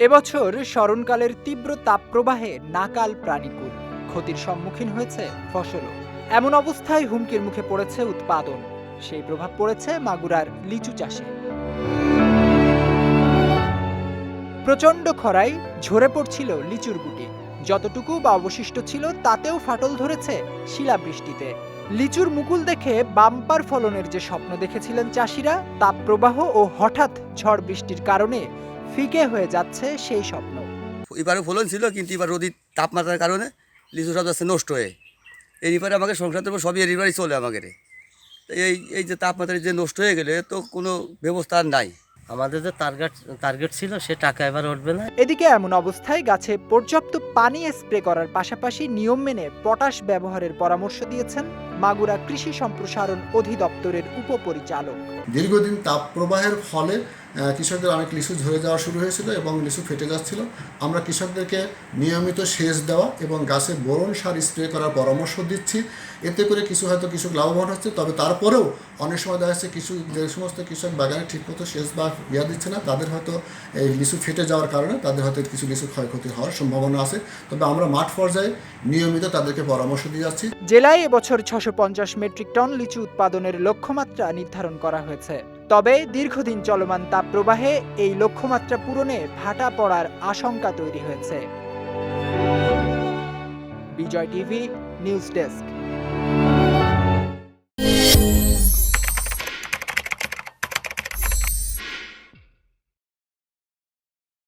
এবছর স্মরণকালের তীব্র তাপপ্রবাহে নাকাল প্রাণীকুল। ক্ষতির সম্মুখীন হয়েছে ফসলও। এমন অবস্থায় হুমকির মুখে পড়েছে উৎপাদন। সেই প্রভাব পড়েছে মাগুরার লিচু চাষে। প্রচণ্ড খরায় ঝরে পড়ছিল লিচুর গুটি। যতটুকু বা অবশিষ্ট ছিল তাতেও ফাটল ধরেছে শিলাবৃষ্টিতে। লিচুর মুকুল দেখে বাম্পার ফলনের যে স্বপ্ন দেখেছিলেন চাষিরা, তাপপ্রবাহ ও হঠাৎ ঝড় বৃষ্টির কারণে ফিকে হয়ে যাচ্ছে সেই স্বপ্ন। এবারে ফলন ছিল কিন্তু এবার রোদির তাপমাত্রার কারণে লিচু সব যাচ্ছে নষ্ট হয়ে। এর এবারে আমাকে সংক্রান্ত সবই এর এবারই চলে আমাকে এই এই যে তাপমাত্রা যে নষ্ট হয়ে গেলে তো কোনো ব্যবস্থা আর নাই। আমাদের যে টার্গেট টার্গেট ছিল সে টাকা এবার উঠবে না। এদিকে এমন অবস্থায় গাছে পর্যাপ্ত পানি স্প্রে করার পাশাপাশি নিয়ম মেনে পটাশ ব্যবহারের পরামর্শ দিয়েছেন মাগুরা কৃষি সম্প্রসারণ অধিদপ্তরের উপপরিচালক। দীর্ঘদিন তাপ প্রবাহের ফলে কৃষকদের অনেক লিচু ঝরে যাওয়া শুরু হয়েছিল এবং লিচু ফেটে যাচ্ছিল। আমরা কৃষকদেরকে নিয়মিত সেচ দেওয়া এবং গাছে বোরন সার স্প্রে করার পরামর্শ দিচ্ছি। এতে করে কিছু হয়তো কৃষক লাভবান হচ্ছে, তবে তারপরেও অনেক সময় দেখা যাচ্ছে কিছু, যে সমস্ত কৃষক বাগানে ঠিকমতো সেচ বা ইয়া দিচ্ছে না, তাদের হয়তো এই লিচু ফেটে যাওয়ার কারণে তাদের হয়তো কিছু লিচু ক্ষয়ক্ষতি হওয়ার সম্ভাবনা আছে। তবে আমরা মাঠ পর্যায়ে নিয়মিত তাদেরকে পরামর্শ দিয়ে যাচ্ছি। জেলায় এবছর ছশো মেট্রিক টন লিচু উৎপাদনের লক্ষ্যমাত্রা নির্ধারণ করা হয়েছে। তবে দীর্ঘদিন চলমান তাপপ্রবাহে এই লক্ষ্যমাত্রা পূরণে ভাটা পড়ার আশঙ্কা তৈরি হয়েছে। Vijay TV, news desk.